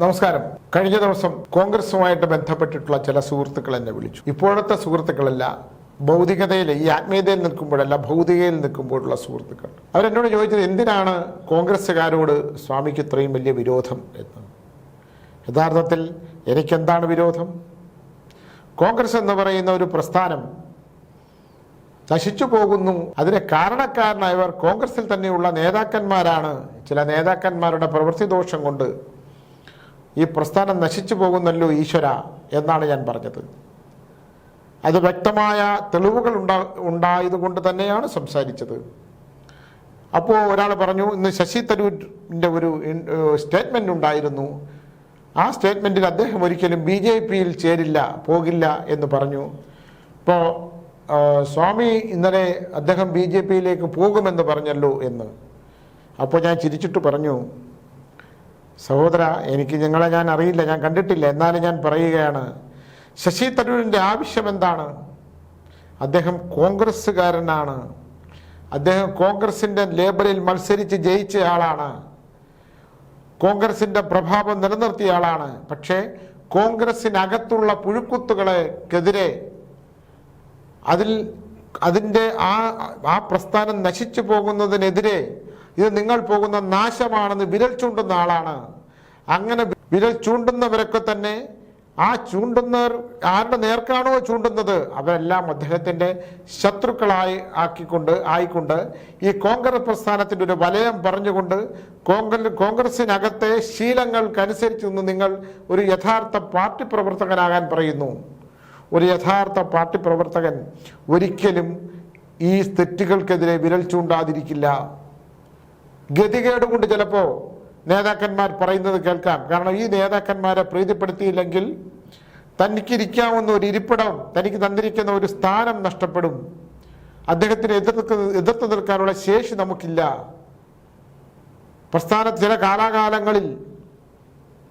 നമസ്കാരം. കഴിഞ്ഞ ദിവസം കോൺഗ്രസുമായിട്ട് ബന്ധപ്പെട്ടിട്ടുള്ള ചില സുഹൃത്തുക്കൾ എന്നെ വിളിച്ചു. ഇപ്പോഴത്തെ സുഹൃത്തുക്കളല്ല ഭൗതികതയിൽ ഈ ആത്മീയതയിൽ നിൽക്കുമ്പോഴല്ല ഭൗതികയിൽ നിൽക്കുമ്പോഴുള്ള സുഹൃത്തുക്കൾ. അവരെന്നോട് ചോദിച്ചത് എന്തിനാണ് കോൺഗ്രസ്സുകാരോട് സ്വാമിക്ക് ഇത്രയും വലിയ വിരോധം എന്ന് യഥാർത്ഥത്തിൽ എനിക്കെന്താണ് വിരോധം? കോൺഗ്രസ് എന്ന് പറയുന്ന ഒരു പ്രസ്ഥാനം നശിച്ചു പോകുന്നു. അതിന് കാരണക്കാരനായവർ കോൺഗ്രസിൽ തന്നെയുള്ള നേതാക്കന്മാരാണ്. ചില നേതാക്കന്മാരുടെ പ്രവൃത്തി ദോഷം കൊണ്ട് ഈ പ്രസ്ഥാനം നശിച്ചു പോകുന്നല്ലോ ഈശ്വര എന്നാണ് ഞാൻ പറഞ്ഞത്. അത് വ്യക്തമായ തെളിവുകൾ ഉണ്ടാ ഉണ്ടായതുകൊണ്ട് തന്നെയാണ് സംസാരിച്ചത്. അപ്പോൾ ഒരാൾ പറഞ്ഞു ഇന്ന് ശശി തരൂരിന്റെ ഒരു സ്റ്റേറ്റ്മെന്റ് ഉണ്ടായിരുന്നു. ആ സ്റ്റേറ്റ്മെന്റിൽ അദ്ദേഹം ഒരിക്കലും ബി ജെ പിയിൽ ചേരില്ല പോകില്ല എന്ന് പറഞ്ഞു. ഇപ്പോൾ സ്വാമി ഇന്നലെ അദ്ദേഹം ബി ജെ പിയിലേക്ക് പോകുമെന്ന് പറഞ്ഞല്ലോ എന്ന്. അപ്പോൾ ഞാൻ ചിരിച്ചിട്ട് പറഞ്ഞു സഹോദര എനിക്ക് നിങ്ങളെ ഞാൻ അറിയില്ല ഞാൻ കണ്ടിട്ടില്ല. എന്നാലും ഞാൻ പറയുകയാണ് ശശി തരൂരിന്റെ ആവശ്യം എന്താണ്? അദ്ദേഹം കോൺഗ്രസ്സുകാരനാണ്. അദ്ദേഹം കോൺഗ്രസിന്റെ ലേബലിൽ മത്സരിച്ച് ജയിച്ച ആളാണ്. കോൺഗ്രസിന്റെ പ്രഭാവം നിലനിർത്തിയ ആളാണ്. പക്ഷേ കോൺഗ്രസിനകത്തുള്ള പുഴുക്കുത്തുകളെക്കെതിരെ അതിൽ അതിന്റെ ആ ആ പ്രസ്ഥാനം നശിച്ചു പോകുന്നതിനെതിരെ ഇത് നിങ്ങൾ പോകുന്ന നാശമാണെന്ന് വിരൽ ചൂണ്ടുന്ന ആളാണ്. അങ്ങനെ വിരൽ ചൂണ്ടുന്നവരൊക്കെ തന്നെ ആ ചൂണ്ടുന്നവർ ആരുടെ നേർക്കാണോ ചൂണ്ടുന്നത്? അവരെല്ലാം അദ്ദേഹത്തിന്റെ ശത്രുക്കളായി ആക്കിക്കൊണ്ട് ആയിക്കൊണ്ട് ഈ കോൺഗ്രസ് പ്രസ്ഥാനത്തിന്റെ ഒരു വലയം പറഞ്ഞുകൊണ്ട് കോൺഗ്രസ് കോൺഗ്രസിനകത്തെ ശീലങ്ങൾക്കനുസരിച്ച് നിന്ന് നിങ്ങൾ ഒരു യഥാർത്ഥ പാർട്ടി പ്രവർത്തകനാകാൻ പറയുന്നു. ഒരു യഥാർത്ഥ പാർട്ടി പ്രവർത്തകൻ ഒരിക്കലും ഈ തെറ്റുകൾക്കെതിരെ വിരൽ ചൂണ്ടാതിരിക്കില്ല. ഗതികേട് കൊണ്ട് ചിലപ്പോൾ നേതാക്കന്മാർ പറയുന്നത് കേൾക്കാം. കാരണം ഈ നേതാക്കന്മാരെ പ്രീതിപ്പെടുത്തിയില്ലെങ്കിൽ തനിക്കിരിക്കാവുന്ന ഒരു ഇരിപ്പിടം തനിക്ക് തന്നിരിക്കുന്ന ഒരു സ്ഥാനം നഷ്ടപ്പെടും. അദ്ദേഹത്തിന് എതിർത്ത് എതിർത്ത് നിൽക്കാനുള്ള ശേഷി നമുക്കില്ല. പ്രസ്ഥാന ചില കാലാകാലങ്ങളിൽ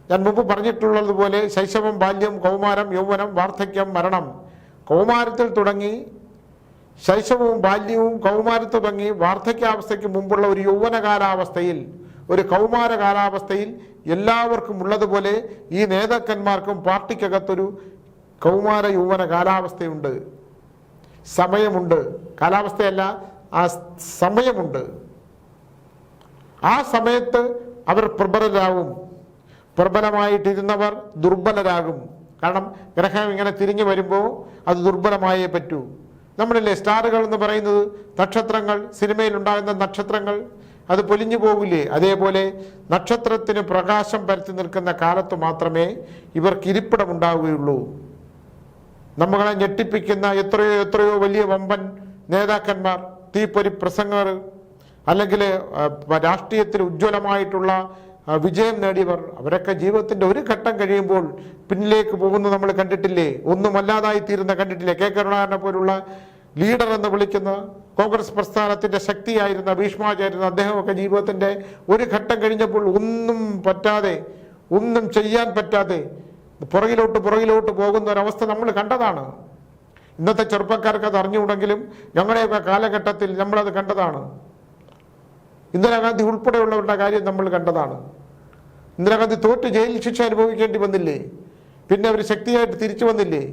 ഞാൻ മുമ്പ് പറഞ്ഞിട്ടുള്ളതുപോലെ ശൈശവം ബാല്യം കൗമാരം യൗവനം വാർദ്ധക്യം മരണം. കൗമാരത്തിൽ തുടങ്ങി ശൈശവവും ബാല്യവും കൗമാരത്തിൽ തുടങ്ങി വാർദ്ധക്യാവസ്ഥയ്ക്ക് മുമ്പുള്ള ഒരു യൗവന കാലാവസ്ഥയിൽ ഒരു കൗമാര കാലാവസ്ഥയിൽ എല്ലാവർക്കും ഉള്ളതുപോലെ ഈ നേതാക്കന്മാർക്കും പാർട്ടിക്കകത്തൊരു കൗമാര യൗവന കാലാവസ്ഥയുണ്ട് സമയമുണ്ട്. കാലാവസ്ഥയല്ല ആ സമയമുണ്ട്. ആ സമയത്ത് അവർ പ്രബലരാകും. പ്രബലമായിട്ടിരുന്നവർ ദുർബലരാകും. കാരണം ഗ്രഹം ഇങ്ങനെ തിരിഞ്ഞു വരുമ്പോൾ അത് ദുർബലമായേ പറ്റൂ. നമ്മളില്ലേ സ്റ്റാറുകൾ എന്ന് പറയുന്നത്? നക്ഷത്രങ്ങൾ സിനിമയിൽ ഉണ്ടാകുന്ന നക്ഷത്രങ്ങൾ. അത് പൊലിഞ്ഞു പോകില്ലേ അതേപോലെ നക്ഷത്രത്തിന് പ്രകാശം പരത്തി നിൽക്കുന്ന കാലത്ത് മാത്രമേ ഇവർക്ക് ഇരിപ്പിടം ഉണ്ടാവുകയുള്ളൂ. നമ്മളെ ഞെട്ടിപ്പിക്കുന്ന എത്രയോ എത്രയോ വലിയ വമ്പൻ നേതാക്കന്മാർ തീപ്പൊരി പ്രസംഗർ അല്ലെങ്കിൽ രാഷ്ട്രീയത്തിൽ ഉജ്ജ്വലമായിട്ടുള്ള വിജയം നേടിയവർ അവരൊക്കെ ജീവിതത്തിന്റെ ഒരു ഘട്ടം കഴിയുമ്പോൾ പിന്നിലേക്ക് പോകുന്നത് നമ്മൾ കണ്ടിട്ടില്ലേ? ഒന്നുമല്ലാതായി തീരുന്ന കണ്ടിട്ടില്ലേ? കെ. കരുണാകരനെ പോലുള്ള ലീഡർ എന്ന് വിളിക്കുന്ന കോൺഗ്രസ് പ്രസ്ഥാനത്തിന്റെ ശക്തിയായിരുന്ന ഭീഷ്മാചാര്യ അദ്ദേഹമൊക്കെ ജീവിതത്തിന്റെ ഒരു ഘട്ടം കഴിഞ്ഞപ്പോൾ ഒന്നും പറ്റാതെ ഒന്നും ചെയ്യാൻ പറ്റാതെ പുറകിലോട്ട് പുറകിലോട്ട് പോകുന്ന ഒരവസ്ഥ നമ്മൾ കണ്ടതാണ്. ഇന്നത്തെ ചെറുപ്പക്കാർക്ക് അത് അറിഞ്ഞുകൂടെങ്കിലും ഞങ്ങളുടെയൊക്കെ കാലഘട്ടത്തിൽ നമ്മളത് കണ്ടതാണ്. ഇന്ദിരാഗാന്ധി ഉൾപ്പെടെയുള്ളവരുടെ കാര്യം നമ്മൾ കണ്ടതാണ്. ഇന്ദിരാഗാന്ധി തോറ്റ് ജയിൽ ശിക്ഷ അനുഭവിക്കേണ്ടി വന്നില്ലേ? പിന്നെ അവർ ശക്തിയായിട്ട് തിരിച്ചു വന്നില്ലേ?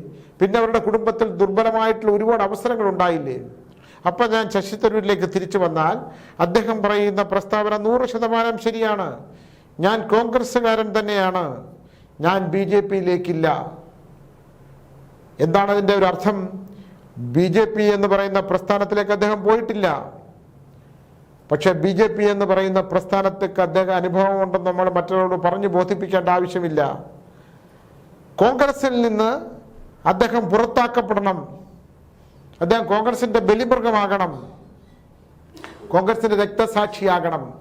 പിന്നെ അവരുടെ കുടുംബത്തിൽ ദുർബലമായിട്ടുള്ള ഒരുപാട് അവസരങ്ങൾ ഉണ്ടായില്ലേ? അപ്പം ഞാൻ ശശി തരൂരിലേക്ക് തിരിച്ചു വന്നാൽ അദ്ദേഹം പറയുന്ന പ്രസ്താവന നൂറ് ശതമാനം ശരിയാണ്. ഞാൻ കോൺഗ്രസ്സുകാരൻ തന്നെയാണ്. ഞാൻ ബി ജെ പിയിലേക്കില്ല. എന്താണ് അതിന്റെ ഒരു അർത്ഥം? ബി ജെ പി എന്ന് പറയുന്ന പ്രസ്ഥാനത്തിലേക്ക് അദ്ദേഹം പോയിട്ടില്ല. പക്ഷേ ബി ജെ പി എന്ന് പറയുന്ന പ്രസ്ഥാനത്തേക്ക് അദ്ദേഹം അനുഭവമുണ്ടെന്ന് നമ്മൾ മറ്റുള്ളവരോട് പറഞ്ഞു ബോധിപ്പിക്കേണ്ട ആവശ്യമില്ല. കോൺഗ്രസിൽ നിന്ന് അദ്ദേഹം പുറത്താക്കപ്പെടണം. അദ്ദേഹം കോൺഗ്രസിന്റെ ബലിമൃഗമാകണം. കോൺഗ്രസിന്റെ രക്തസാക്ഷിയാകണം.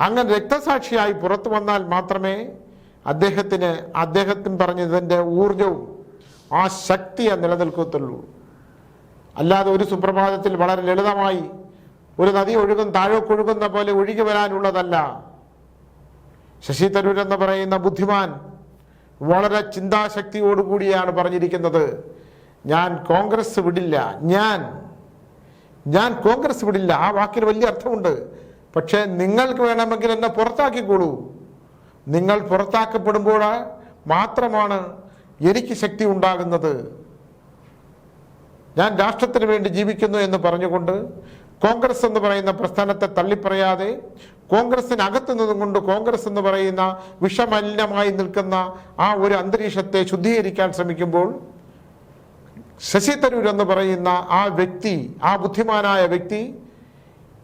അങ്ങനെ രക്തസാക്ഷിയായി പുറത്തു വന്നാൽ മാത്രമേ അദ്ദേഹത്തിന് അദ്ദേഹത്തിന് പറഞ്ഞതിന്റെ ഊർജവും ആ ശക്തിയെ നിലനിൽക്കത്തുള്ളൂ. അല്ലാതെ ഒരു സുപ്രഭാതത്തിൽ വളരെ ലളിതമായി ഒരു നദി ഒഴുകും താഴോക്കൊഴുകുന്ന പോലെ ഒഴുകി വരാനുള്ളതല്ല. ശശി തരൂർ എന്ന് പറയുന്ന ബുദ്ധിമാൻ വളരെ ചിന്താശക്തിയോടുകൂടിയാണ് പറഞ്ഞിരിക്കുന്നത്. ഞാൻ കോൺഗ്രസ് വിടില്ല ഞാൻ ഞാൻ കോൺഗ്രസ് വിടില്ല. ആ വാക്കിന് വലിയ അർത്ഥമുണ്ട്. പക്ഷേ നിങ്ങൾക്ക് വേണമെങ്കിൽ എന്നെ പുറത്താക്കിക്കോളൂ. നിങ്ങൾ പുറത്താക്കപ്പെടുമ്പോൾ മാത്രമാണ് എനിക്ക് ശക്തി ഉണ്ടാകുന്നത്. ഞാൻ രാഷ്ട്രത്തിന് വേണ്ടി ജീവിക്കുന്നു എന്ന് പറഞ്ഞുകൊണ്ട് കോൺഗ്രസ് എന്ന് പറയുന്ന പ്രസ്ഥാനത്തെ തള്ളിപ്പറയാതെ കോൺഗ്രസിനകത്ത് നിന്നുകൊണ്ട് കോൺഗ്രസ് എന്ന് പറയുന്ന വിഷമലിനമായി നിൽക്കുന്ന ആ ഒരു അന്തരീക്ഷത്തെ ശുദ്ധീകരിക്കാൻ ശ്രമിക്കുമ്പോൾ ശശി തരൂർ എന്ന് പറയുന്ന ആ വ്യക്തി ആ ബുദ്ധിമാനായ വ്യക്തി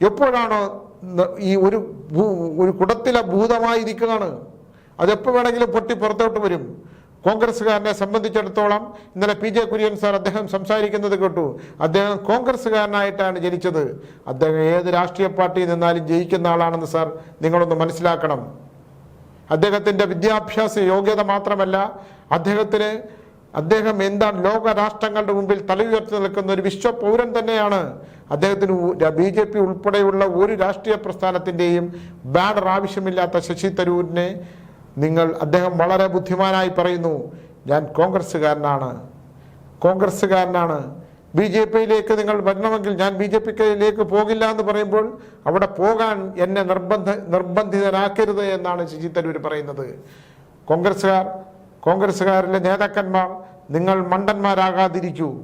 എപ്പോഴാണ് ഈ ഒരു ഒരു കുടത്തിലെ ഭൂതമായിരിക്കുകയാണ്? അതെപ്പോൾ വേണമെങ്കിലും പൊട്ടി പുറത്തോട്ട് വരും? കോൺഗ്രസ്സുകാരനെ സംബന്ധിച്ചിടത്തോളം ഇന്നലെ പി ജെ കുര്യൻ സാർ അദ്ദേഹം സംസാരിക്കുന്നത് കേട്ടു. അദ്ദേഹം കോൺഗ്രസ്സുകാരനായിട്ടാണ് ജനിച്ചത്. അദ്ദേഹം ഏത് രാഷ്ട്രീയ പാർട്ടിയിൽ നിന്നാലും ജയിക്കുന്ന ആളാണെന്ന് സാർ നിങ്ങളൊന്ന് മനസ്സിലാക്കണം. അദ്ദേഹത്തിന്റെ വിദ്യാഭ്യാസ യോഗ്യത മാത്രമല്ല അദ്ദേഹത്തിന് അദ്ദേഹം എന്താണ് ലോക രാഷ്ട്രങ്ങളുടെ മുമ്പിൽ തലയുയർത്തി നിൽക്കുന്ന ഒരു വിശ്വ പൗരൻ തന്നെയാണ്. അദ്ദേഹത്തിന് ബി ജെ പി ഉൾപ്പെടെയുള്ള ഒരു രാഷ്ട്രീയ പ്രസ്ഥാനത്തിന്റെയും ബാനർ ആവശ്യമില്ലാത്ത ശശി തരൂരിനെ നിങ്ങൾ അദ്ദേഹം വളരെ ബുദ്ധിമാനായി പറയുന്നു ഞാൻ കോൺഗ്രസ്സുകാരനാണ്. കോൺഗ്രസ്സുകാരനാണ്. ബി ജെ പിയിലേക്ക് നിങ്ങൾ വരണമെങ്കിൽ ഞാൻ ബി ജെ പിയിലേക്ക് പോകില്ല എന്ന് പറയുമ്പോൾ അവിടെ പോകാൻ എന്നെ നിർബന്ധ നിർബന്ധിതനാക്കരുത് എന്നാണ് ശശി തരൂർ പറയുന്നത്. കോൺഗ്രസ്സുകാർ കോൺഗ്രസ്സുകാരിലെ നേതാക്കന്മാർ നിങ്ങൾ മണ്ടന്മാരാകാതിരിക്കൂ.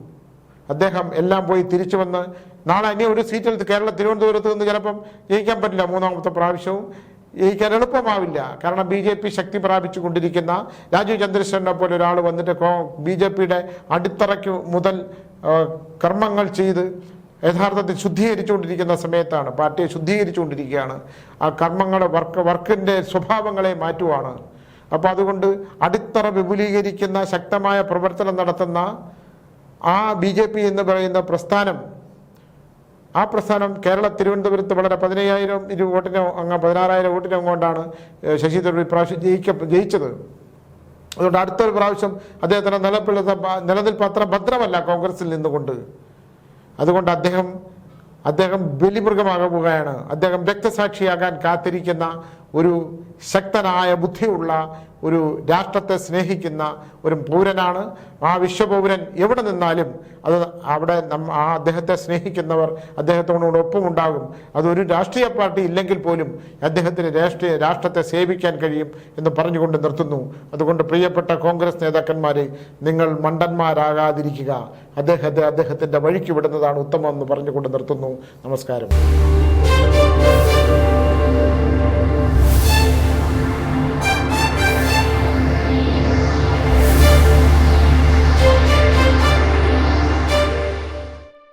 അദ്ദേഹം എല്ലാം പോയി തിരിച്ചു വന്ന് നാളെ ഇനി ഒരു സീറ്റിൽ കേരള തിരുവനന്തപുരത്ത് നിന്ന് ചിലപ്പം ജയിക്കാൻ പറ്റില്ല മൂന്നാമത്തെ പ്രാവശ്യവും. ജയിക്കാൻ എളുപ്പമാവില്ല. കാരണം ബി ജെ പി ശക്തി പ്രാപിച്ചു കൊണ്ടിരിക്കുന്ന രാജീവ് ചന്ദ്രശേഖരനെ പോലെ ഒരാൾ വന്നിട്ട് ബി ജെ പിയുടെ അടിത്തറയ്ക്ക് മുതൽ കർമ്മങ്ങൾ ചെയ്ത് യഥാർത്ഥത്തിൽ ശുദ്ധീകരിച്ചുകൊണ്ടിരിക്കുന്ന സമയത്താണ് പാർട്ടിയെ ശുദ്ധീകരിച്ചുകൊണ്ടിരിക്കുകയാണ്. ആ കർമ്മങ്ങളെ വർക്ക് വർക്കിന്റെ സ്വഭാവങ്ങളെ മാറ്റുവാണ്. അപ്പോൾ അതുകൊണ്ട് അടിത്തറ വിപുലീകരിക്കുന്ന ശക്തമായ പ്രവർത്തനം നടത്തുന്ന ആ ബി ജെ പി എന്ന് പറയുന്ന പ്രസ്ഥാനം ആ പ്രസ്ഥാനം കേരള തിരുവനന്തപുരത്ത് വളരെ പതിനയ്യായിരം ഇരു വോട്ടിനോ അങ്ങ് പതിനാറായിരം വോട്ടിനോ കൊണ്ടാണ് ശശി തരൂർ ഇപ്രാവശ്യം ജയിക്ക ജയിച്ചത്. അതുകൊണ്ട് അടുത്തൊരു പ്രാവശ്യം അദ്ദേഹത്തിന്റെ നിലപ്പിള്ള നിലനിൽപ്പ് അത്ര ഭദ്രമല്ല കോൺഗ്രസിൽ നിന്നുകൊണ്ട്. അതുകൊണ്ട് അദ്ദേഹം അദ്ദേഹം ബലിമൃഗമാകുകയാണ് അദ്ദേഹം രക്തസാക്ഷിയാകാൻ കാത്തിരിക്കുന്ന ഒരു ശക്തനായ ബുദ്ധിയുള്ള ഒരു രാഷ്ട്രത്തെ സ്നേഹിക്കുന്ന ഒരു പൗരനാണ്. ആ വിശ്വപൗരൻ എവിടെ നിന്നാലും അത് അവിടെ ആ അദ്ദേഹത്തെ സ്നേഹിക്കുന്നവർ അദ്ദേഹത്തോടുകൂടെ ഒപ്പമുണ്ടാകും. അതൊരു രാഷ്ട്രീയ പാർട്ടി ഇല്ലെങ്കിൽ പോലും അദ്ദേഹത്തിന് രാഷ്ട്രീയ രാഷ്ട്രത്തെ സേവിക്കാൻ കഴിയും എന്ന് പറഞ്ഞുകൊണ്ട് നിർത്തുന്നു. അതുകൊണ്ട് പ്രിയപ്പെട്ട കോൺഗ്രസ് നേതാക്കന്മാരെ നിങ്ങൾ മണ്ടന്മാരാകാതിരിക്കുക. അദ്ദേഹത്തെ അദ്ദേഹത്തിന്റെ വഴിക്ക് വിടുന്നതാണ് ഉത്തമം എന്ന് പറഞ്ഞുകൊണ്ട് നിർത്തുന്നു. നമസ്കാരം.